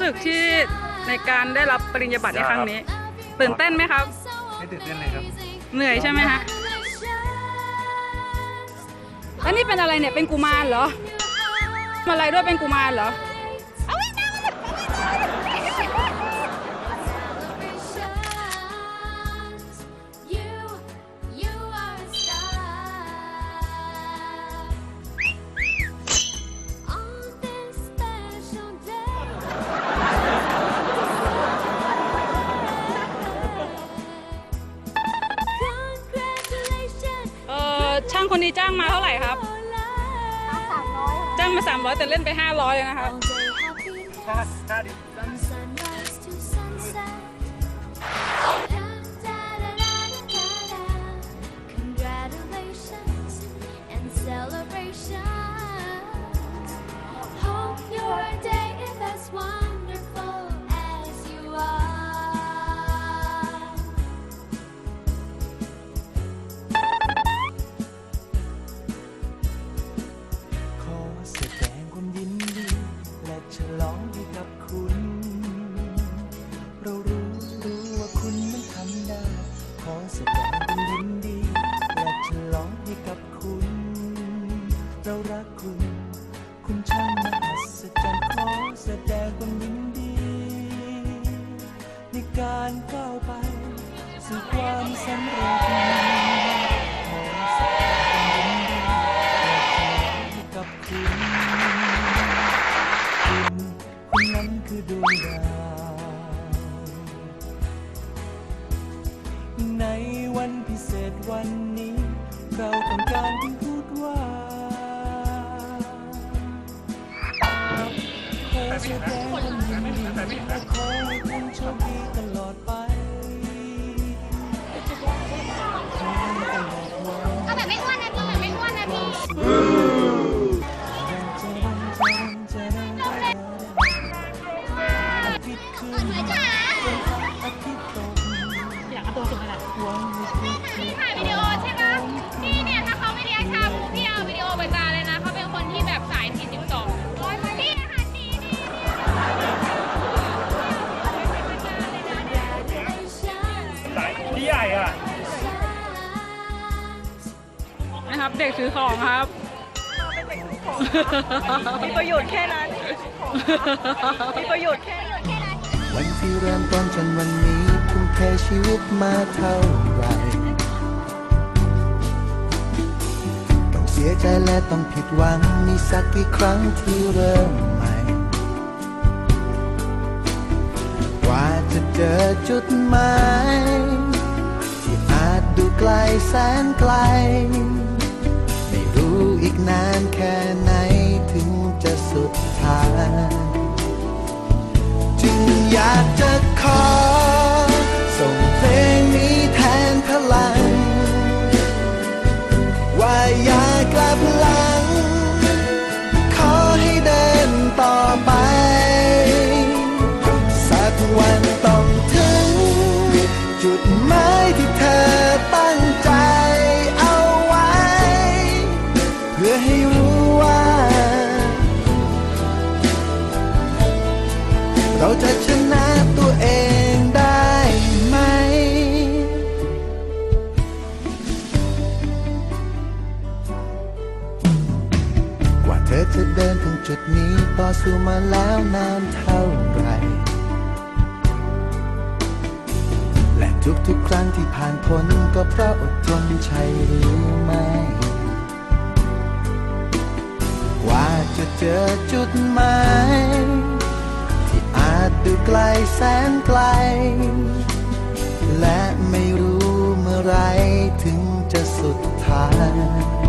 สึกที่ในการได้รับปริญญาบัตรในครั้งนี้ ตื่นเต้นไหมครับ ไม่ตื่นเต้นเลยครับ เหนื่อยใช่ไหมฮะแล้วนี่เป็นอะไรเนี่ยเป็นกุมารเหรอทำอะไรด้วยเป็นกุมารเหรอ ช่างคนนี้จ้างมาเท่าไหร่ครับ จ้างมา 300 แต่เล่นไป 500เลยนะครับถ้าถ้าดิ เรารักคุณ คุณช่างมหัศจรรย์ขอแสดงความยินดี ในการก้าวไป สู่ความสำเร็จขอแสดงความยินดีให้กับคุณคุณคุณนั้นคือดวงดาวในวันพิเศษวันนี้ ข นะครับเด็กถือของครับมีประโยชน์แค่นั้นมีประโยชน์แค่นั้นวันที่เริ่มต้นจนวันนี้ทุ่มเทชีวิตมาเท่าไหรต้องเสียใจและต้องผิดหวังมีสักกี่ครั้งที่เริ่มใหม่ กว่าจะเจอจุดหมายที่อาจดูไกลแสนไกล ชนะตัวเองได้ไหม กว่าเธอจะเดินถึงจุดนี้ต่อสู้มาแล้วนานเท่าไหรและทุกๆครั้งที่ผ่านพ้นก็เพราะอดทนใช่หรือไม่กว่าจะเจอจุดหมาย นไกล และไม่รู้เมื่อไรถึงจะสุดทาง